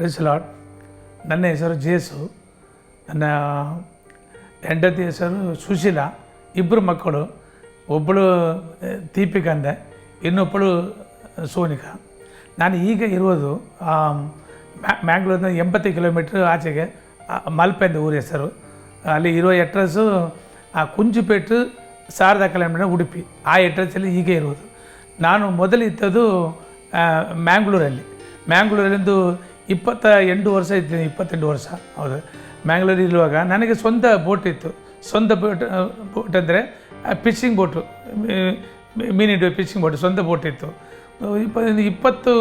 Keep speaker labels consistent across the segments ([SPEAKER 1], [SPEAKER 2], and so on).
[SPEAKER 1] Praise Lad ನನ್ನ ಹೆಸರು ಜೇಸು. ನನ್ನ ಹೆಂಡತಿ ಹೆಸರು ಸುಶೀಲ. ಇಬ್ಬರು ಮಕ್ಕಳು. ಒಬ್ಬಳು ದೀಪಿಕಂದೆ. ಇನ್ನೊಬ್ಬಳು ಸೋನಿಕಾ. ನಾನು ಈಗ ಇರೋದು ಮ್ಯಾಂಗ್ಳೂರಿನ ಎಂಬತ್ತು ಕಿಲೋಮೀಟ್ರ್ ಆಚೆಗೆ ಮಲ್ಪೆ ಅಂತ ಊರ ಹೆಸರು. ಅಲ್ಲಿ ಇರೋ ಎಡ್ರೆಸ್ಸು ಆ ಕುಂಜುಪೇಟು ಶಾರದಾ ಕಿಲೋಮೀಟರ್ ಉಡುಪಿ. ಆ ಎಡ್ರೆಸ್ಸಲ್ಲಿ ಈಗ ಇರೋದು. ನಾನು ಮೊದಲು ಇದ್ದದ್ದು ಆ, ಮ್ಯಾಂಗ್ಳೂರಲ್ಲಿ. ಮ್ಯಾಂಗ್ಳೂರಲ್ಲಿಂದು ಇಪ್ಪತ್ತ ಎಂಟು ವರ್ಷ ಇದ್ದೀನಿ, ಇಪ್ಪತ್ತೆಂಟು ವರ್ಷ. ಹೌದು. ಮ್ಯಾಂಗ್ಳೂರು ಇರುವಾಗ ನನಗೆ ಸ್ವಂತ ಬೋಟ್ ಇತ್ತು. ಸ್ವಂತ ಬೋಟ್ ಬೋಟ್ ಅಂದರೆ ಫಿಶಿಂಗ್ ಬೋಟು ಮೀನಿಡುವ ಫಿಶಿಂಗ್ ಬೋಟ್ ಸ್ವಂತ ಬೋಟ್ ಇತ್ತು. ಇಪ್ಪ ಇಪ್ಪತ್ತು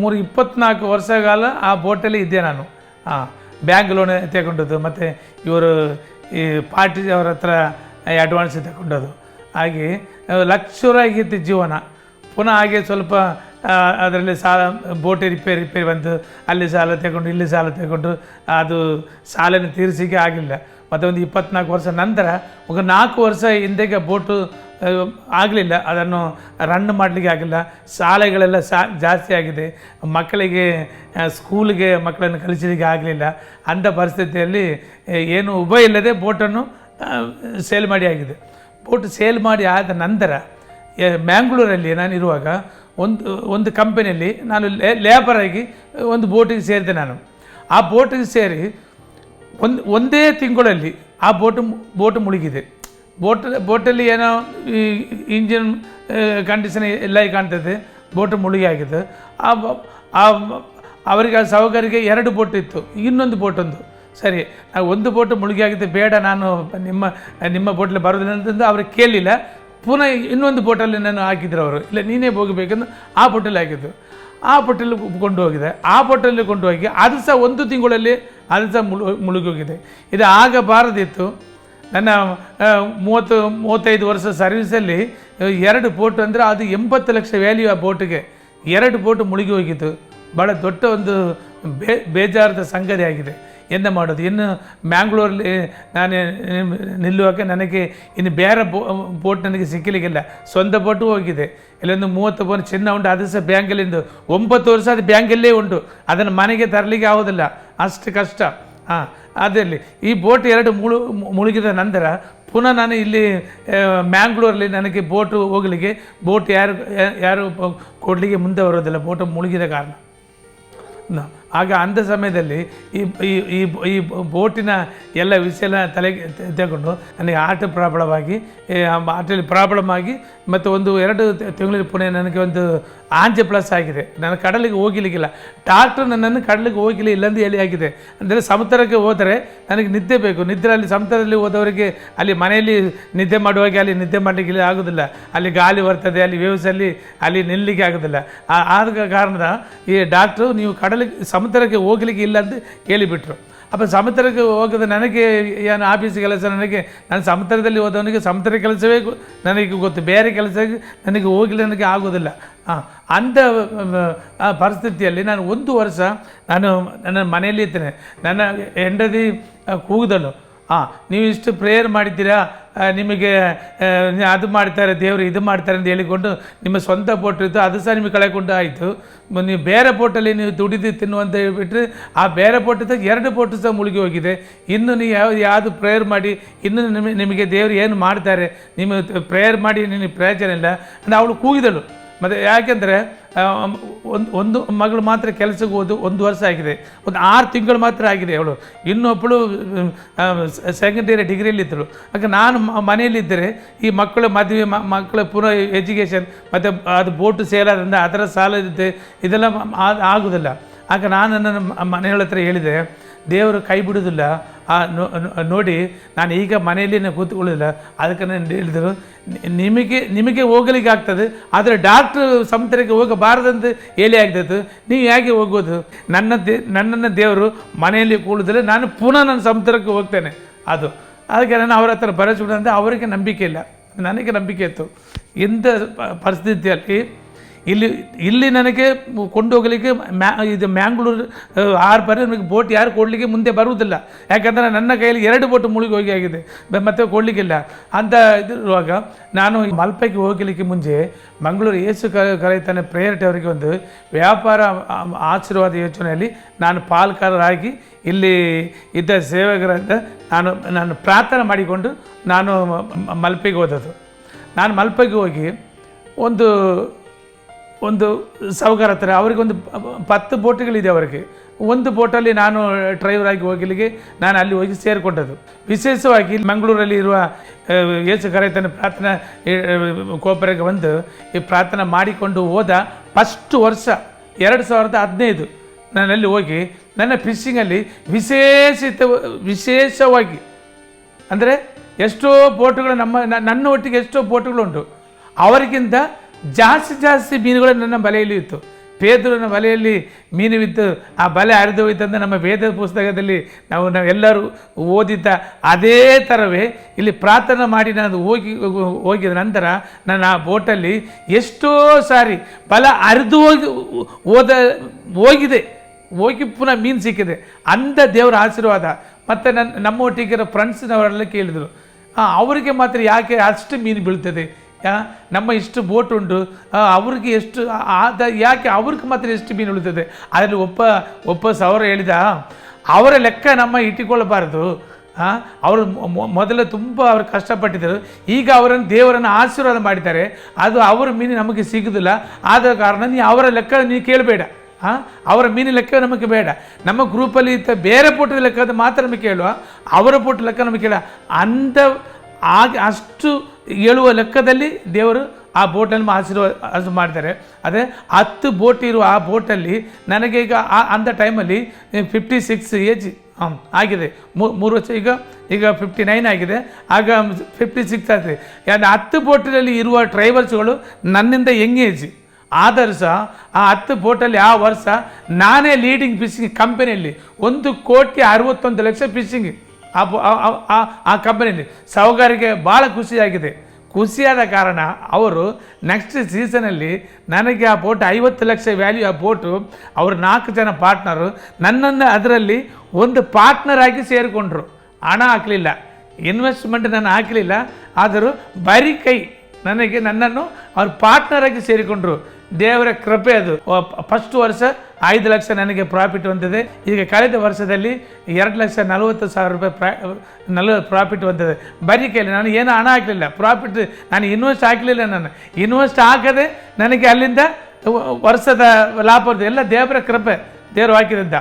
[SPEAKER 1] ಮೂರು, ಇಪ್ಪತ್ನಾಲ್ಕು ವರ್ಷಕಾಲ ಆ ಬೋಟಲ್ಲಿ ಇದ್ದೆ ನಾನು. ಹಾಂ ಬ್ಯಾಂಕ್ ಲೋನ್ ತಗೊಂಡದ್ದು, ಮತ್ತು ಇವರು ಈ ಪಾರ್ಟಿ ಅವ್ರ ಹತ್ರ ಅಡ್ವಾನ್ಸ್ ತಗೊಂಡದ್ದು. ಹಾಗೆ ಲಕ್ಷರಾಗಿತ್ತು ಜೀವನ. ಪುನಃ ಹಾಗೆ ಸ್ವಲ್ಪ ಅದರಲ್ಲಿ ಸಾಲ ಬೋಟಿ ರಿಪೇರಿ ರಿಪೇರಿ ಬಂತು. ಅಲ್ಲಿ ಸಾಲ ತಗೊಂಡು, ಇಲ್ಲಿ ಸಾಲ ತಗೊಂಡು, ಅದು ಸಾಲನ ತೀರಿಸಿಕೆ ಆಗಲಿಲ್ಲ ಮತ್ತು ಒಂದು ಇಪ್ಪತ್ನಾಲ್ಕು ವರ್ಷ ನಂತರ, ಒಂದು ನಾಲ್ಕು ವರ್ಷ ಹಿಂದೆಗೆ ಬೋಟು ಆಗಲಿಲ್ಲ. ಅದನ್ನು ರನ್ ಮಾಡಲಿಕ್ಕೆ ಆಗಿಲ್ಲ. ಶಾಲೆಗಳೆಲ್ಲ ಸಾ, ಜಾಸ್ತಿ ಆಗಿದೆ. ಮಕ್ಕಳಿಗೆ ಸ್ಕೂಲಿಗೆ ಮಕ್ಕಳನ್ನು ಕಲಿಸಲಿಕ್ಕೆ ಆಗಲಿಲ್ಲ. ಅಂಥ ಪರಿಸ್ಥಿತಿಯಲ್ಲಿ ಏನು ಉಭಯ ಇಲ್ಲದೆ ಬೋಟನ್ನು ಸೇಲ್ ಮಾಡಿ ಆಗಿದೆ. ಬೋಟ್ ಸೇಲ್ ಮಾಡಿ ಆದ ನಂತರ ಮ್ಯಾಂಗ್ಳೂರಲ್ಲಿ ನಾನು ಇರುವಾಗ ಒಂದು ಒಂದು ಕಂಪನಿಯಲ್ಲಿ ನಾನು ಲೇಬರ್ ಆಗಿ ಒಂದು ಬೋಟಿಗೆ ಸೇರಿದೆ ನಾನು. ಆ ಬೋಟಿಗೆ ಸೇರಿ ಒಂದು, ಒಂದೇ ತಿಂಗಳಲ್ಲಿ ಆ ಬೋಟು ಬೋಟು ಮುಳುಗಿದೆ. ಬೋಟ್ ಬೋಟಲ್ಲಿ ಏನೋ ಇಂಜಿನ್ ಕಂಡೀಷನ್ ಎಲ್ಲ ಕಾಣ್ತದೆ. ಬೋಟು ಮುಳುಗಿ ಆಗಿದೆ ಆ, ಅವರಿಗೆ ಆ ಸಾಹುಕಾರಿಗೆ ಎರಡು ಬೋಟ್ ಇತ್ತು. ಇನ್ನೊಂದು ಬೋಟ್ ಒಂದು. ಸರಿ ನಾವು ಒಂದು ಬೋಟ್ ಮುಳುಗಿ ಬೇಡ, ನಾನು ನಿಮ್ಮ ನಿಮ್ಮ ಬೋಟ್ಲಿ ಬರೋದಿಲ್ಲ ಅಂತಂದು ಅವ್ರಿಗೆ ಕೇಳಲಿಲ್ಲ ಪುನಃ ಇನ್ನೊಂದು ಬೋಟಲ್ಲಿ ನಾನು ಹಾಕಿದ್ರು ಅವರು. ಇಲ್ಲ, ನೀನೇ ಹೋಗಬೇಕಂದು ಆ ಬೋಟಲ್ಲಿ ಹಾಕಿದ್ದು ಆ ಬೋಟಲ್ಲಿ ಕೊಂಡು ಹೋಗಿದೆ. ಆ ಬೋಟಲ್ಲಿ ಕೊಂಡು ಹೋಗಿ ಅದು ಸಹ ಒಂದು ತಿಂಗಳಲ್ಲಿ ಅದು ಸಹ ಮುಳು ಮುಳುಗಿ ಹೋಗಿದೆ ಇದು ಆಗಬಾರದಿತ್ತು. ನನ್ನ ಮೂವತ್ತು, ಮೂವತ್ತೈದು ವರ್ಷ ಸರ್ವಿಸಲ್ಲಿ ಎರಡು ಬೋಟ್ ಅಂದರೆ ಅದು ಎಂಬತ್ತು ಲಕ್ಷ ವ್ಯಾಲ್ಯೂ ಆ ಬೋಟಿಗೆ ಎರಡು ಬೋಟ್ ಮುಳುಗಿ ಹೋಗಿತ್ತು. ಭಾಳ ದೊಡ್ಡ ಒಂದು ಬೇ, ಬೇಜಾರದ ಸಂಗತಿ ಎಂತ ಮಾಡೋದು. ಇನ್ನು ಮ್ಯಾಂಗ್ಳೂರಲ್ಲಿ ನಾನು ನಿಲ್ಲುವಾಗ ನನಗೆ ಇನ್ನು ಬೇರೆ ಬೋಟ್ ನನಗೆ ಸಿಕ್ಕಲಿಕ್ಕಿಲ್ಲ. ಸ್ವಂತ ಬೋಟು ಹೋಗಿದೆ. ಇಲ್ಲೊಂದು ಮೂವತ್ತು ಬೋನ್ ಚಿನ್ನ ಉಂಟು. ಅದು ಸಹ ಬ್ಯಾಂಕಲ್ಲಿಂದು. ಒಂಬತ್ತು ವರ್ಷ ಅದು ಬ್ಯಾಂಕಲ್ಲೇ ಉಂಟು. ಅದನ್ನು ಮನೆಗೆ ತರಲಿಕ್ಕೆ ಆಗೋದಿಲ್ಲ. ಅಷ್ಟು ಕಷ್ಟ. ಹಾಂ ಅದರಲ್ಲಿ ಈ ಬೋಟ್ ಎರಡು ಮುಳು, ಮುಳುಗಿದ ನಂತರ ಪುನಃ ನಾನು ಇಲ್ಲಿ ಮ್ಯಾಂಗ್ಳೂರಲ್ಲಿ ನನಗೆ ಬೋಟು ಹೋಗಲಿಕ್ಕೆ, ಬೋಟ್ ಯಾರು ಯಾರು ಕೊಡಲಿಕ್ಕೆ ಮುಂದೆ ಬರೋದಿಲ್ಲ ಬೋಟು ಮುಳುಗಿದ ಕಾರಣ. ಆಗ ಅಂಥ ಸಮಯದಲ್ಲಿ ಈ ಈ ಈ ಬೋಟಿನ ಎಲ್ಲ ವಿಷಯನ ತಲೆಗೆ ತೆಗೊಂಡು ನನಗೆ ಆಟ ಪ್ರಾಬ್ಲಮ್ ಆಗಿ ಆಟಲ್ಲಿ ಪ್ರಾಬ್ಲಮ್ ಆಗಿ ಮತ್ತು ಒಂದು ಎರಡು ತಿಂಗಳ ಪುಣೆ ನನಗೆ ಒಂದು ಆಂಜೆ ಪ್ಲಸ್ ಆಗಿದೆ. ನಾನು ಕಡಲಿಗೆ ಹೋಗಿಲಿಕ್ಕಿಲ್ಲ. ಡಾಕ್ಟ್ರು ನನ್ನನ್ನು ಕಡಲಿಗೆ ಹೋಗಿಲ್ಲ ಇಲ್ಲಂದು ಹೇಳಿ ಆಗಿದೆ. ಅಂದರೆ ಸಮುದ್ರಕ್ಕೆ ಹೋದರೆ ನನಗೆ ನಿದ್ದೆ ಬೇಕು. ನಿದ್ರೆ ಅಲ್ಲಿ ಸಮುದ್ರದಲ್ಲಿ ಹೋದವರಿಗೆ ಅಲ್ಲಿ ಮನೆಯಲ್ಲಿ ನಿದ್ದೆ ಮಾಡುವಾಗ ಅಲ್ಲಿ ನಿದ್ದೆ ಮಾಡಲಿಕ್ಕೆ ಆಗೋದಿಲ್ಲ. ಅಲ್ಲಿ ಗಾಳಿ ಬರ್ತದೆ, ಅಲ್ಲಿ ವ್ಯವಸ್ಥೆಯಲ್ಲಿ ಅಲ್ಲಿ ನಿಲ್ಲಿಕ್ಕೆ ಆಗೋದಿಲ್ಲ. ಆದ ಕಾರಣ ಈ ಡಾಕ್ಟ್ರು, ನೀವು ಕಡಲಿಗೆ ಸಮುದ್ರಕ್ಕೆ ಹೋಗ್ಲಿಕ್ಕೆ ಇಲ್ಲ ಅಂತ ಹೇಳಿಬಿಟ್ರು ಅಪ್ಪ ಸಮುದ್ರಕ್ಕೆ ಹೋಗದ ನನಗೆ ಏನು ಆಫೀಸ್ ಕೆಲಸ ನನಗೆ, ನಾನು ಸಮುದ್ರದಲ್ಲಿ ಹೋದವನಿಗೆ ಸಮುದ್ರ ಕೆಲಸವೇ ನನಗೆ ಗೊತ್ತು. ಬೇರೆ ಕೆಲಸ ನನಗೆ ಹೋಗಲಿ ನನಗೆ ಆಗೋದಿಲ್ಲ. ಅಂಥ ಪರಿಸ್ಥಿತಿಯಲ್ಲಿ ನಾನು ಒಂದು ವರ್ಷ ನಾನು ನನ್ನ ಮನೆಯಲ್ಲಿ ಇರ್ತೇನೆ ನನ್ನ ಹೆಂಡತಿ ಕೂಗಿದಳು ಹಾಂ ನೀವು ಇಷ್ಟು ಪ್ರೇಯರ್ ಮಾಡಿದ್ದೀರಾ? ನಿಮಗೆ ಅದು ಮಾಡ್ತಾರೆ, ದೇವರು ಇದು ಮಾಡ್ತಾರೆ ಅಂತ ಹೇಳಿಕೊಂಡು ನಿಮ್ಮ ಸ್ವಂತ ಪೋಟ್ ಇತ್ತು, ಅದು ಸಹ ನಿಮಗೆ ಕಳೆಕೊಂಡು ಆಯಿತು. ನೀವು ಬೇರೆ ಪೋಟಲ್ಲಿ ನೀವು ದುಡಿದು ತಿನ್ನುವಂತ ಹೇಳಿಬಿಟ್ರೆ ಆ ಬೇರೆ ಬೋಟ್ ಎರಡು ಪೋಟು ಸಹ ಮುಳುಗಿ ಹೋಗಿದೆ. ಇನ್ನು ನೀವು ಯಾವ, ಯಾವುದು ಪ್ರೇಯರ್ ಮಾಡಿ, ಇನ್ನು ನಿಮಗೆ ನಿಮಗೆ ದೇವರು ಏನು ಮಾಡ್ತಾರೆ, ನಿಮ್ಮ ಪ್ರೇಯರ್ ಮಾಡಿ, ನಿನಗೆ ಪ್ರಯೋಜನ ಇಲ್ಲ. ಅಂದರೆ ಅವಳು ಕೂಗಿದಳು. ಮತ್ತು ಯಾಕೆಂದರೆ ಒಂದು ಒಂದು ಮಗಳು ಮಾತ್ರ ಕೆಲಸಕ್ಕೆ ಹೋದು ಒಂದು ವರ್ಷ ಆಗಿದೆ. ಒಂದು ಆರು ತಿಂಗಳು ಮಾತ್ರ ಆಗಿದೆ ಅವಳು. ಇನ್ನೊಬ್ಬಳು ಸೆಕೆಂಡ್ ಇಯರ್ ಡಿಗ್ರಿಯಲ್ಲಿದ್ದಳು ಹಾಗೆ ನಾನು ಮನೆಯಲ್ಲಿದ್ದರೆ ಈ ಮಕ್ಕಳ ಮದುವೆ ಮಕ್ಕಳ ಪುನಃ ಎಜುಕೇಷನ್, ಮತ್ತು ಅದು ಬೋಟು ಸೇಲಾದ್ರಿಂದ ಅದರ ಸಾಲ ಇದೆ ಇದೆಲ್ಲ ಆಗೋದಿಲ್ಲ. ಆಗ ನಾನು ನನ್ನ ಮ- ಮನೆಗಳ ಹತ್ರ ಹೇಳಿದೆ, ದೇವರು ಕೈ ಬಿಡುವುದಿಲ್ಲ ಆ ನೋಡಿ, ನಾನು ಈಗ ಮನೆಯಲ್ಲಿ ನಾನು ಕೂತ್ಕೊಳ್ಳಿಲ್ಲ ಅದಕ್ಕೆ ನಾನು ಹೇಳಿದರು ನಿಮಗೆ ನಿಮಗೆ ಹೋಗಲಿಕ್ಕೆ ಆಗ್ತದೆ, ಆದರೆ ಡಾಕ್ಟ್ರು ಸಮುದ್ರಕ್ಕೆ ಹೋಗಬಾರದಂತ ಹೇಳಿ ಆಗ್ತದೆ. ನೀವು ಹೇಗೆ ಹೋಗೋದು? ನನ್ನ ದೇ, ನನ್ನನ್ನು ದೇವರು ಮನೆಯಲ್ಲಿ ಕೂಡುದಿಲ್ಲ, ನಾನು ಪುನಃ ನಾನು ಸಮುದ್ರಕ್ಕೆ ಹೋಗ್ತೇನೆ. ಅದು. ಅದಕ್ಕೆ ನಾನು ಅವರ ಹತ್ರ ಭರವಸೆ ಅವರಿಗೆ ನಂಬಿಕೆ ಇಲ್ಲ. ನನಗೆ ನಂಬಿಕೆ ಇತ್ತು. ಇಂಥ ಪರಿಸ್ಥಿತಿಯಲ್ಲಿ ಇಲ್ಲಿ ಇಲ್ಲಿ ನನಗೆ ಕೊಂಡೋಗಲಿಕ್ಕೆ ಮ್ಯಾ, ಇದು ಮ್ಯಾಂಗ್ಳೂರು ಆರು ಬಾರಿ ನನಗೆ ಬೋಟ್ ಯಾರು ಕೊಡಲಿಕ್ಕೆ ಮುಂದೆ ಬರುವುದಿಲ್ಲ. ಯಾಕಂದರೆ ನನ್ನ ಕೈಯಲ್ಲಿ ಎರಡು ಬೋಟ್ ಮುಳುಗಿ ಹೋಗಿ ಆಗಿದೆ. ಮತ್ತೆ ಕೊಡಲಿಕ್ಕಿಲ್ಲ. ಅಂತ ಇದಿರುವಾಗ ನಾನು ಮಲ್ಪೆಗೆ ಹೋಗಲಿಕ್ಕೆ ಮುಂಚೆ ಮಂಗಳೂರು ಏಸು ಕರೆಯುತ್ತಾನೆ ಪ್ರೇಯರ್ಟಿ ಅವರಿಗೆ ಒಂದು ವ್ಯಾಪಾರ ಆಶೀರ್ವಾದ ಯೋಚನೆಯಲ್ಲಿ ನಾನು ಪಾಲ್ಕಾರರಾಗಿ ಇಲ್ಲಿ ಇದ್ದ ಸೇವಕರಿಂದ ನಾನು ನಾನು ಪ್ರಾರ್ಥನೆ ಮಾಡಿಕೊಂಡು ನಾನು ಮಲ್ಪೆಗೆ ಹೋದದ್ದು. ನಾನು ಮಲ್ಪೆಗೆ ಹೋಗಿ ಒಂದು ಒಂದು ಸಾಹುಕಾರ ಹತ್ರ ಅವರಿಗೊಂದು ಪತ್ತು ಬೋಟ್ಗಳಿದೆ ಅವರಿಗೆ. ಒಂದು ಬೋಟಲ್ಲಿ ನಾನು ಡ್ರೈವರ್ ಆಗಿ ಹೋಗಲಿಗೆ ನಾನು ಅಲ್ಲಿ ಹೋಗಿ ಸೇರಿಕೊಂಡದ್ದು. ವಿಶೇಷವಾಗಿ ಮಂಗಳೂರಲ್ಲಿ ಇರುವ ಯೇಸು ಕರೆತನ ಪ್ರಾರ್ಥನಾ ಕೋಪರಿಗೆ ಬಂದು ಈ ಪ್ರಾರ್ಥನೆ ಮಾಡಿಕೊಂಡು ಹೋದ ಫಸ್ಟ್ ವರ್ಷ, ಎರಡು ಸಾವಿರದ ಹದಿನೈದು ನಾನಲ್ಲಿ ಹೋಗಿ, ನನ್ನ ಫಿಶಿಂಗಲ್ಲಿ ವಿಶೇಷಿತ, ವಿಶೇಷವಾಗಿ, ಅಂದರೆ ಎಷ್ಟೋ ಬೋಟುಗಳು ನಮ್ಮ ನನ್ನ ಒಟ್ಟಿಗೆ ಎಷ್ಟೋ ಬೋಟುಗಳುಂಟು. ಅವರಿಗಿಂತ ಜಾಸ್ತಿ ಜಾಸ್ತಿ ಮೀನುಗಳು ನನ್ನ ಬಲೆಯಲ್ಲಿ ಇತ್ತು. ಪೇದ್ರನ ಬಲೆಯಲ್ಲಿ ಮೀನು ಬಿದ್ದು ಆ ಬಲೆ ಹರಿದು ಹೋಯ್ತಂದ್ರೆ ನಮ್ಮ ವೇದ ಪುಸ್ತಕದಲ್ಲಿ ನಾವು ನಾವೆಲ್ಲರೂ ಓದಿದ್ದ ಅದೇ ಥರವೇ ಇಲ್ಲಿ ಪ್ರಾರ್ಥನೆ ಮಾಡಿ ನಾನು ಹೋಗಿ, ಹೋಗಿದ ನಂತರ ನಾನು ಆ ಬೋಟಲ್ಲಿ ಎಷ್ಟೋ ಸಾರಿ ಬಲ ಹರಿದು ಹೋಗಿ ಓದ ಹೋಗಿದೆ. ಹೋಗಿ ಪುನಃ ಮೀನು ಸಿಕ್ಕಿದೆ. ಅಂಥ ದೇವರ ಆಶೀರ್ವಾದ. ಮತ್ತು ನನ್ನ, ನಮ್ಮ ಒಟ್ಟಿಗಿರೋ ಫ್ರೆಂಡ್ಸ್ನವರೆಲ್ಲ ಕೇಳಿದರು. ಅವರಿಗೆ ಮಾತ್ರ ಯಾಕೆ ಅಷ್ಟು ಮೀನು ಬೀಳ್ತದೆ? ನಮ್ಮ ಇಷ್ಟು ಬೋಟ್ ಉಂಟು ಅವ್ರಿಗೆ ಎಷ್ಟು ಆದ ಯಾಕೆ ಅವ್ರಿಗೆ ಮಾತ್ರ ಎಷ್ಟು ಮೀನು ಉಳಿತದೆ? ಅದರಲ್ಲಿ ಒಪ್ಪ ಒಪ್ಪ ಸೌರ ಹೇಳಿದ, ಅವರ ಲೆಕ್ಕ ನಮ್ಮ ಇಟ್ಟುಕೊಳ್ಳಬಾರದು. ಹಾಂ ಅವರು ಮೊದಲು ತುಂಬ ಅವರು ಕಷ್ಟಪಟ್ಟಿದ್ದರು. ಈಗ ಅವರನ್ನು ದೇವರನ್ನು ಆಶೀರ್ವಾದ ಮಾಡಿದ್ದಾರೆ. ಅದು ಅವರ ಮೀನು ನಮಗೆ ಸಿಗೋದಿಲ್ಲ. ಆದ ಕಾರಣ ನೀ ಅವರ ಲೆಕ್ಕ ನೀ ಕೇಳಬೇಡ. ಹಾಂ ಅವರ ಮೀನು ಲೆಕ್ಕ ನಮಗೆ ಬೇಡ. ನಮ್ಮ ಗ್ರೂಪಲ್ಲಿ ಬೇರೆ ಪುಟದ ಲೆಕ್ಕದ ಮಾತ್ರ ನಮಗೆ ಕೇಳುವ. ಅವರ ಪುಟ್ಟ ಲೆಕ್ಕ ನಮಗೆ ಕೇಳ. ಅಂದ ಆಗ ಅಷ್ಟು ಹೇಳುವ ಲೆಕ್ಕದಲ್ಲಿ ದೇವರು ಆ ಬೋಟನ್ನು ಆಶೀರ್ವಾದ ಮಾಡ್ತಾರೆ ಅದೇ ಹತ್ತು ಬೋಟ್ ಇರುವ ಆ ಬೋಟಲ್ಲಿ ನನಗೆ ಈಗ ಆ, ಅಂದ ಟೈಮಲ್ಲಿ ಫಿಫ್ಟಿ ಸಿಕ್ಸ್ ಏಜ್ ಆಗಿದೆ. ಮೂರು ವರ್ಷ, ಈಗ ಈಗ ಫಿಫ್ಟಿ ನೈನ್ ಆಗಿದೆ. ಆಗ ಫಿಫ್ಟಿ ಸಿಕ್ಸ್ ಆಗ್ತದೆ ಯಾಕಂದರೆ ಹತ್ತು ಬೋಟಿನಲ್ಲಿ ಇರುವ ಡ್ರೈವರ್ಸ್ಗಳು ನನ್ನಿಂದ ಯಂಗ್ ಏಜ್ ಆದರೂ ಸಹ ಆ ಹತ್ತು ಬೋಟಲ್ಲಿ ಆ ವರ್ಷ ನಾನೇ ಲೀಡಿಂಗ್ ಫಿಶಿಂಗ್ ಕಂಪನಿಯಲ್ಲಿ ಒಂದು ಕೋಟಿ ಅರವತ್ತೊಂದು ಲಕ್ಷ ಫಿಶಿಂಗ್ ಆ ಆ- ಕಂಪನಿಯಲ್ಲಿ ಸಾಹುಕಾರಿಗೆ ಭಾಳ ಖುಷಿಯಾಗಿದೆ. ಖುಷಿಯಾದ ಕಾರಣ ಅವರು ನೆಕ್ಸ್ಟ್ ಸೀಸನಲ್ಲಿ ನನಗೆ ಆ ಬೋಟ್ ಐವತ್ತು ಲಕ್ಷ ವ್ಯಾಲ್ಯೂ ಆ ಬೋಟು ಅವರು ನಾಲ್ಕು ಜನ ಪಾರ್ಟ್ನರು ನನ್ನನ್ನು ಅದರಲ್ಲಿ ಒಂದು ಪಾರ್ಟ್ನರ್ ಆಗಿ ಸೇರಿಕೊಂಡ್ರು. ಹಣ ಹಾಕಲಿಲ್ಲ. ಇನ್ವೆಸ್ಟ್ಮೆಂಟ್ ನಾನು ಹಾಕಲಿಲ್ಲ. ಆದರೂ ಬರೀ ಕೈ ನನಗೆ ನನ್ನನ್ನು ಅವ್ರ ಪಾರ್ಟ್ನರಾಗಿ ಸೇರಿಕೊಂಡ್ರು. ದೇವರ ಕೃಪೆ ಅದು. ಫಸ್ಟ್ ವರ್ಷ ಐದು ಲಕ್ಷ ನನಗೆ ಪ್ರಾಫಿಟ್ ಬಂದಿದೆ. ಈಗ ಕಳೆದ ವರ್ಷದಲ್ಲಿ ಎರಡು ಲಕ್ಷ ನಲವತ್ತು ಸಾವಿರ ರೂಪಾಯಿ ಪ್ರಾ ನಲ್ವ ಪ್ರಾಫಿಟ್ ಹೊಂದಿದೆ ಬರೀ ಕೇಳಿ, ನಾನು ಏನು ಹಣ ಹಾಕಲಿಲ್ಲ. ಪ್ರಾಫಿಟ್ ನಾನು ಇನ್ವೆಸ್ಟ್ ಹಾಕಲಿಲ್ಲ ನಾನು. ಇನ್ವೆಸ್ಟ್ ಹಾಕದೆ ನನಗೆ ಅಲ್ಲಿಂದ ವರ್ಷದ ಲಾಭ ಎಲ್ಲ ದೇವರ ಕೃಪೆ ದೇವರು ಹಾಕಿದಂತ.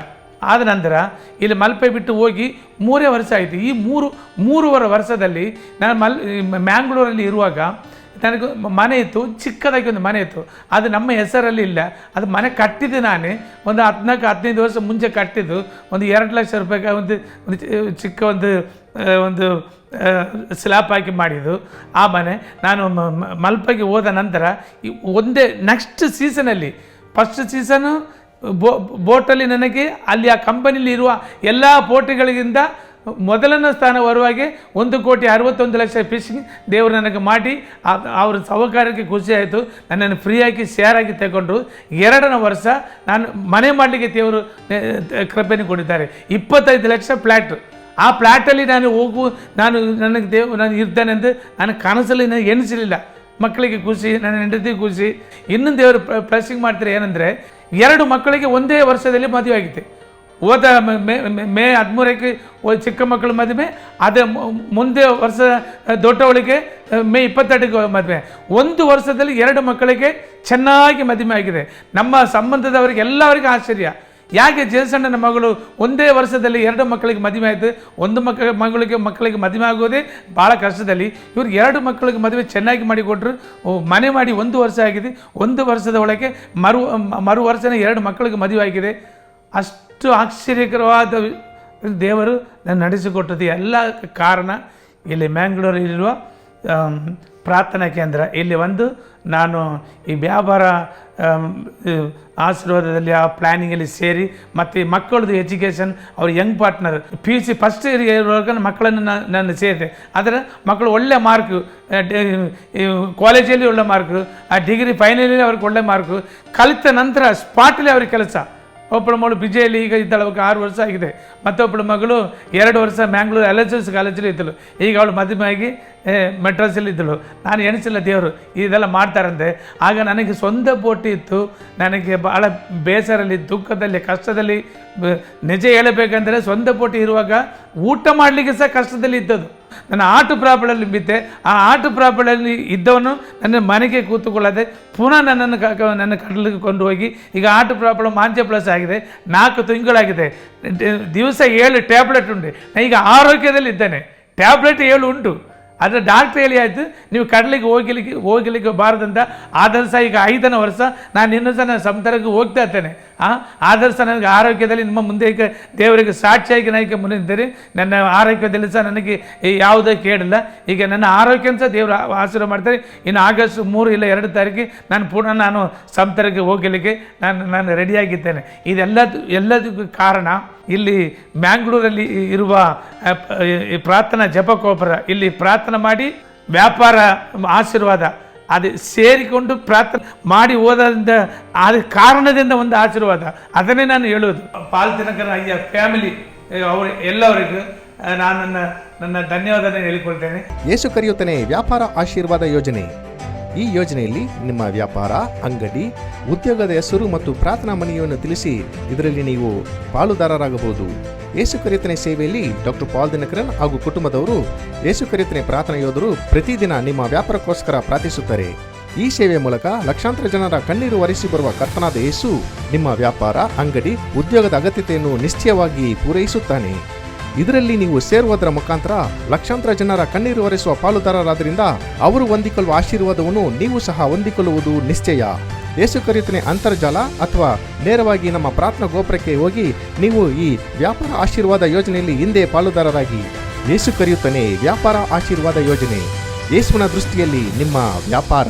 [SPEAKER 1] ಆದ ನಂತರ ಇಲ್ಲಿ ಮಲ್ಪೆ ಬಿಟ್ಟು ಹೋಗಿ ಮೂರೇ ವರ್ಷ ಆಯಿತು. ಈ ಮೂರು, ಮೂರುವರೆ ವರ್ಷದಲ್ಲಿ ನಾನು ಮಲ್ ಮ್ಯಾಂಗ್ಳೂರಲ್ಲಿ ಇರುವಾಗ ನನಗೆ ಮನೆ ಇತ್ತು, ಚಿಕ್ಕದಾಗಿ ಒಂದು ಮನೆ ಇತ್ತು. ಅದು ನಮ್ಮ ಹೆಸರಲ್ಲಿ ಇಲ್ಲ. ಅದು ಮನೆ ಕಟ್ಟಿದ್ದೆ ನಾನೇ. ಒಂದು ಹದಿನಾಲ್ಕು, ಹದಿನೈದು ವರ್ಷ ಮುಂಚೆ ಕಟ್ಟಿದ್ದು. ಒಂದು ಎರಡು ಲಕ್ಷ ರೂಪಾಯಿ ಒಂದು ಒಂದು ಚಿಕ್ಕ ಒಂದು ಒಂದು ಸ್ಲ್ಯಾಪ್ ಹಾಕಿ ಮಾಡಿದ್ದು ಆ ಮನೆ. ನಾನು ಮಲ್ಪಗೆ ಹೋದ ನಂತರ ಒಂದೇ ನೆಕ್ಸ್ಟ್ ಸೀಸನಲ್ಲಿ ಫಸ್ಟ್ ಸೀಸನು ಬೋ, ಬೋಟಲ್ಲಿ ನನಗೆ ಅಲ್ಲಿ ಆ ಕಂಪನಿಲಿ ಇರುವ ಎಲ್ಲ ಬೋಟ್ಗಳಿಗಿಂತ ಮೊದಲನೇ ಸ್ಥಾನ ಬರುವಾಗೆ ಒಂದು ಕೋಟಿ ಅರವತ್ತೊಂದು ಲಕ್ಷ ಫಿಶಿಂಗ್ ದೇವರು ನನಗೆ ಮಾಡಿ ಅವ್ರ ಸಹಕಾರಕ್ಕೆ ಖುಷಿ ಆಯಿತು ನನ್ನನ್ನು ಫ್ರೀಯಾಗಿ ಶೇರ್ ಆಗಿ ತಗೊಂಡ್ರು. ಎರಡನೇ ವರ್ಷ ನಾನು ಮನೆ ಮಾಡಲಿಕ್ಕೆ ದೇವರು ಕೃಪೆಯನ್ನು ಕೊಟ್ಟಿದ್ದಾರೆ. ಇಪ್ಪತ್ತೈದು ಲಕ್ಷ ಫ್ಲ್ಯಾಟ್ ಆ ಫ್ಲ್ಯಾಟಲ್ಲಿ ನಾನು ಹೋಗು, ನಾನು ನನಗೆ ದೇವ್ ನಾನು ಇರ್ತೇನೆ ಅಂತ ನಾನು ಕನಸಲ್ಲಿ ನಾನು ಎಣಿಸಲಿಲ್ಲ. ಮಕ್ಕಳಿಗೆ ಖುಷಿ, ನನ್ನ ಹೆಂಡತಿ ಖುಷಿ. ಇನ್ನೊಂದು ದೇವರು ಪ್ಲಸ್ಸಿಂಗ್ ಮಾಡ್ತಾರೆ ಏನಂದರೆ, ಎರಡು ಮಕ್ಕಳಿಗೆ ಒಂದೇ ವರ್ಷದಲ್ಲಿ ಮದುವೆ ಆಗಿತ್ತು ಹೋದ ಮೇ- ಮೇ ಮೇ- ಮೇ ಹದಿಮೂರಕ್ಕೆ ಒಂದು ಚಿಕ್ಕ ಮಕ್ಕಳ ಮದುವೆ ಅದೇ ಮು- ಮುಂದೆ ವರ್ಷ ದೊಡ್ಡವಳಿಗೆ ಮೇ ಇಪ್ಪತ್ತೆರಡಕ್ಕೆ ಮದುವೆ ಒಂದು ವರ್ಷದಲ್ಲಿ ಎರಡು ಮಕ್ಕಳಿಗೆ ಚೆನ್ನಾಗಿ ಮದುವೆ ಆಗಿದೆ ನಮ್ಮ ಸಂಬಂಧದವರಿಗೆ ಎಲ್ಲರಿಗೂ ಆಶ್ಚರ್ಯ ಯಾಕೆ ಜೇಸಣ್ಣನ ಮಗಳು ಒಂದೇ ವರ್ಷದಲ್ಲಿ ಎರಡು ಮಕ್ಕಳಿಗೆ ಮದುವೆ ಆಯಿತು ಒಂದು ಮಕ್ಕಳ ಮಗಳಿಗೆ ಮಕ್ಕಳಿಗೆ ಮದುವೆ ಆಗೋದೇ ಭಾಳ ಕಷ್ಟದಲ್ಲಿ ಇವ್ರು ಎರಡು ಮಕ್ಕಳಿಗೆ ಮದುವೆ ಚೆನ್ನಾಗಿ ಮಾಡಿಕೊಟ್ರು ಓ, ಮನೆ ಮಾಡಿ ಒಂದು ವರ್ಷ ಆಗಿದೆ ಒಂದು ವರ್ಷದ ಒಳಗೆ ಮರು ಮ- ಮರು ವರ್ಷನೇ ಎರಡು ಮಕ್ಕಳಿಗೆ ಮದುವೆ ಆಗಿದೆ ಅಷ್ಟು ಆಶ್ಚರ್ಯಕರವಾದ ದೇವರು ನಾನು ನಡೆಸಿಕೊಟ್ಟದ್ದು. ಎಲ್ಲ ಕಾರಣ ಇಲ್ಲಿ ಮ್ಯಾಂಗ್ಳೂರಲ್ಲಿರುವ ಪ್ರಾರ್ಥನಾ ಕೇಂದ್ರ. ಇಲ್ಲಿ ಒಂದು ನಾನು ಈ ವ್ಯಾಪಾರ ಆಶೀರ್ವಾದದಲ್ಲಿ ಆ ಪ್ಲ್ಯಾನಿಂಗಲ್ಲಿ ಸೇರಿ ಮತ್ತು ಈ ಮಕ್ಕಳದು ಎಜುಕೇಷನ್, ಅವ್ರ young partner, P U C first ಇರುವಾಗ ಮಕ್ಕಳನ್ನು ನಾನು ನಾನು ಸೇರಿದೆ. ಆದರೆ ಮಕ್ಕಳು ಒಳ್ಳೆ ಮಾರ್ಕು ಕಾಲೇಜಲ್ಲಿ ಒಳ್ಳೆ ಮಾರ್ಕು, ಆ, ಡಿಗ್ರಿ ಫೈನಲಲ್ಲಿ ಅವ್ರಿಗೆ ಒಳ್ಳೆ ಮಾರ್ಕು, ಕಲಿತ ನಂತರ ಸ್ಪಾಟಲ್ಲಿ ಅವ್ರಿಗೆ ಕೆಲಸ. ಒಬ್ಬಳು ಮಗಳು ಬಿಜೆಯಲ್ಲಿ ಈಗ ಇದ್ದಾಳೆ ಅವಕ್ಕೆ ಆರು ವರ್ಷ ಆಗಿದೆ. ಮತ್ತೊಬ್ಬಳು ಮಗಳು ಎರಡು ವರ್ಷ ಮ್ಯಾಂಗ್ಳೂರು ಎಲ್ ಎಸ್ ಎಸ್ ಕಾಲೇಜಲ್ಲಿ ಇದ್ದಳು. ಈಗ ಅವಳು ಮದುವೆ ಆಗಿ ಮೆಟ್ರಾಸಲ್ಲಿ ಇದ್ದಳು. ನಾನು ಎಣಿಸಿಲ್ಲ ದೇವರು, ಇದೆಲ್ಲ ಮಾಡ್ತಾರಂತೆ. ಆಗ ನನಗೆ ಸ್ವಂತ ಪೋಟಿ ಇತ್ತು. ನನಗೆ ಭಾಳ ಬೇಸರಲ್ಲಿ ದುಃಖದಲ್ಲಿ, ಕಷ್ಟದಲ್ಲಿ ನಿಜ ಹೇಳಬೇಕಂದರೆ ಸ್ವಂತ ಪೋಟಿ ಇರುವಾಗ ಊಟ ಮಾಡಲಿಕ್ಕೆ ಸಹ ಕಷ್ಟದಲ್ಲಿ ಇದ್ದದ್ದು. ನನ್ನ ಆಟು ಪ್ರಾಪಳಲ್ಲಿ ಬಿದ್ದೆ. ಆ ಆಟು ಪ್ರಾಪಳಲ್ಲಿ ಇದ್ದವನು ನನ್ನ ಮನೆಗೆ ಕೂತುಕೊಳ್ಳದೆ ಪುನಃ ನನ್ನನ್ನು ಕ- ನನ್ನ ಕಡಲಿಗೆ ಕೊಂಡು ಹೋಗಿ ಈಗ ಆಟು ಪ್ರಾಪಳ ಮಾಂಚ ಪ್ಲಸ್ ಆಗಿದೆ. ನಾಲ್ಕು ತಿಂಗಳಾಗಿದೆ. ದಿವಸ ಏಳು ಟ್ಯಾಬ್ಲೆಟ್ ಉಂಟು. ನಾನು ಈಗ ಆರೋಗ್ಯದಲ್ಲಿ ಇದ್ದೇನೆ ಟ್ಯಾಬ್ಲೆಟ್ ಏಳು ಉಂಟು. ಆದರೆ ಡಾಕ್ಟ್ರ್ ಹೇಳಿ ಆಯಿತು. ನೀವು ಕಡಲಿಗೆ ಹೋಗಲಿಕ್ಕೆ ಹೋಗಲಿಕ್ಕೆ ಬಾರದಂತ ಆದರೂ ಸಹ ಈಗ ಐದನೇ ವರ್ಷ ನಾನು ಇನ್ನೂ ಸಹ ನಾನು ಸಂತರಕ್ಕೆ ಹೋಗ್ತಾ ಇರ್ತೇನೆ. ಆದರೂ ಸಹ ನನಗೆ ಆರೋಗ್ಯದಲ್ಲಿ ನಿಮ್ಮ ಮುಂದೆ ಈಗ ದೇವರಿಗೆ ಸಾಕ್ಷಿಯಾಗಿ ನನಗೆ ಮುಂದಿದ್ದೇನೆ ನನ್ನ ಆರೋಗ್ಯದಲ್ಲಿ ಸಹ ನನಗೆ ಯಾವುದೇ ಕೇಳಿಲ್ಲ ಈಗ ನನ್ನ ಆರೋಗ್ಯ ಸಹ ದೇವರು ಆಶೀರ್ವಾದ ಮಾಡ್ತಾರೆ. ಇನ್ನು ಆಗಸ್ಟ್ ಮೂರು ಇಲ್ಲ ಎರಡು ತಾರೀಕಿಗೆ ನಾನು ಪುನಃ ನಾನು ಸಂತರಕ್ಕೆ ಹೋಗಲಿಕ್ಕೆ ನಾನು ನಾನು ರೆಡಿಯಾಗಿದ್ದೇನೆ. ಇದೆಲ್ಲ ಎಲ್ಲದಕ್ಕೂ ಕಾರಣ ಇಲ್ಲಿ ಮ್ಯಾಂಗ್ಳೂರಲ್ಲಿ ಇರುವ ಪ್ರಾರ್ಥನಾ ಜಪಕೋಪರ ಇಲ್ಲಿ ಪ್ರಾರ್ಥನೆ ಮಾಡಿ, ವ್ಯಾಪಾರ, ಆಶೀರ್ವಾದ, ಅದು ಸೇರಿಕೊಂಡು ಪ್ರಾರ್ಥನೆ ಮಾಡಿ ಹೋದ್ರಿಂದ ಅದ ಕಾರಣದಿಂದ ಒಂದು ಆಶೀರ್ವಾದ. ಅದನ್ನೇ ನಾನು ಹೇಳೋದು ಪಾಲ್ ದಿನಕರ ಅಯ್ಯ ಫ್ಯಾಮಿಲಿ ಅವರು ಎಲ್ಲವರಿಗೂ ನಾನು ನನ್ನ ನನ್ನ ಧನ್ಯವಾದನ ಹೇಳಿಕೊಳ್ತೇನೆ.
[SPEAKER 2] ಯೇಸು ಕರೆಯುತ್ತಾನೆ ವ್ಯಾಪಾರ ಆಶೀರ್ವಾದ ಯೋಜನೆ. ಈ ಯೋಜನೆಯಲ್ಲಿ ನಿಮ್ಮ ವ್ಯಾಪಾರ, ಅಂಗಡಿ, ಉದ್ಯೋಗದ ಹೆಸರು ಮತ್ತು ಪ್ರಾರ್ಥನಾ ಮನೆಯನ್ನು ತಿಳಿಸಿ, ಇದರಲ್ಲಿ ನೀವು ಪಾಲುದಾರರಾಗಬಹುದು. ಯೇಸು ಕರೆತನೆ ಸೇವೆಯಲ್ಲಿ ಡಾಕ್ಟರ್ ಪಾಲ್ ದಿನಕರನ್ ಹಾಗೂ ಕುಟುಂಬದವರು ಯೇಸು ಕರೆತನೆ ಪ್ರಾರ್ಥನಾ ಯೋಧರು ಪ್ರತಿದಿನ ನಿಮ್ಮ ವ್ಯಾಪಾರಕ್ಕೋಸ್ಕರ ಪ್ರಾರ್ಥಿಸುತ್ತಾರೆ. ಈ ಸೇವೆ ಮೂಲಕ ಲಕ್ಷಾಂತರ ಜನರ ಕಣ್ಣೀರು ಒರೆಸಿ ಬರುವ ಕರ್ತನಾದ ಯೇಸು ನಿಮ್ಮ ವ್ಯಾಪಾರ, ಅಂಗಡಿ, ಉದ್ಯೋಗದ ಅಗತ್ಯತೆಯನ್ನು ನಿಶ್ಚಯವಾಗಿ ಪೂರೈಸುತ್ತಾನೆ. ಇದರಲ್ಲಿ ನೀವು ಸೇರುವುದರ ಮುಖಾಂತರ ಲಕ್ಷಾಂತರ ಜನರ ಕಣ್ಣೀರು ಒರೆಸುವ ಪಾಲುದಾರರಾದ್ರಿಂದ ಅವರು ಹೊಂದಿಕೊಳ್ಳುವ ಆಶೀರ್ವಾದವನ್ನು ನೀವು ಸಹ ಹೊಂದಿಕೊಳ್ಳುವುದು ನಿಶ್ಚಯ. ಯೇಸು ಕರೆಯುತ್ತನೆ ಅಂತರ್ಜಾಲ ಅಥವಾ ನೇರವಾಗಿ ನಮ್ಮ ಪ್ರಾರ್ಥನಾ ಗೋಪುರಕ್ಕೆ ಹೋಗಿ ನೀವು ಈ ವ್ಯಾಪಾರ ಆಶೀರ್ವಾದ ಯೋಜನೆಯಲ್ಲಿ ಹಿಂದೆ ಪಾಲುದಾರರಾಗಿ. ಯೇಸು ಕರೆಯುತ್ತಾನೆ ವ್ಯಾಪಾರ ಆಶೀರ್ವಾದ ಯೋಜನೆ. ಯೇಸುವಿನ ದೃಷ್ಟಿಯಲ್ಲಿ ನಿಮ್ಮ ವ್ಯಾಪಾರ.